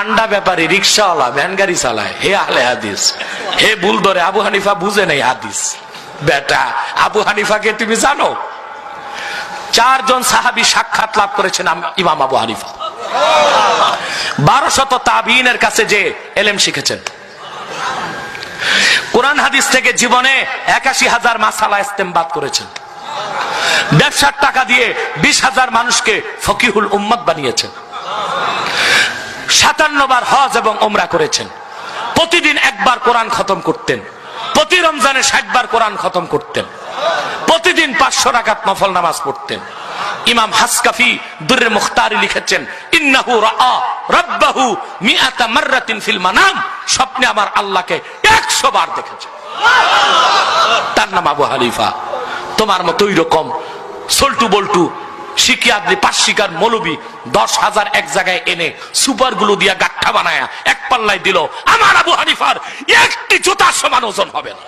আন্ডা ব্যাপারী রিক্সাওয়ালা, ভ্যান গাড়ি চালায়। হে আহলে হাদিস, হে ভুল ধরে, আবু হানিফা বুঝে নেই হাদিস। বেটা, আবু হানিফাকে তুমি জানো? চারজন সাহাবি সাক্ষাৎ লাভ করেছেন ইমাম আবু হানিফা। বারো শত তাবিনের কাছে যে এলেম শিখেছেন। কোরআন হাদিস থেকে জীবনে একাশি হাজার মাসালা ইস্তেমবাদ করেছেন। ব্যবসার টাকা দিয়ে বিশ হাজার মানুষকে ফকিহুল উম্মত বানিয়েছেন। সাতান্ন বার হজ এবং ওমরা করেছেন। প্রতিদিন একবার কোরআন খতম করতেন। প্রতি রমজানে ষাট বার কোরআন খতম করতেন। প্রতিদিন পাঁচশো রাকাত নফল নামাজ পড়তেন। ইমাম হাসকাফি দুর্রে মুখতারি লিখেছেন, ইন্নাহু রাব্বাহু মিআতা মাররাতিন ফিল মানাম। স্বপ্নে আমার আল্লাহকে 100 বার দেখেছে তার নাম আবু হানিফা। তোমার মতো ওই রকম, সল্টু বল্টু শিকিয়াদ্রি পাঁচ শিকার মৌলবি দশ হাজার এক জায়গায় এনে সুপারগুলো দিয়া গাঠা বানায়া এক পাল্লায় দিল, আমার আবু হানিফার একটি জুতার সমান ওজন হবে না।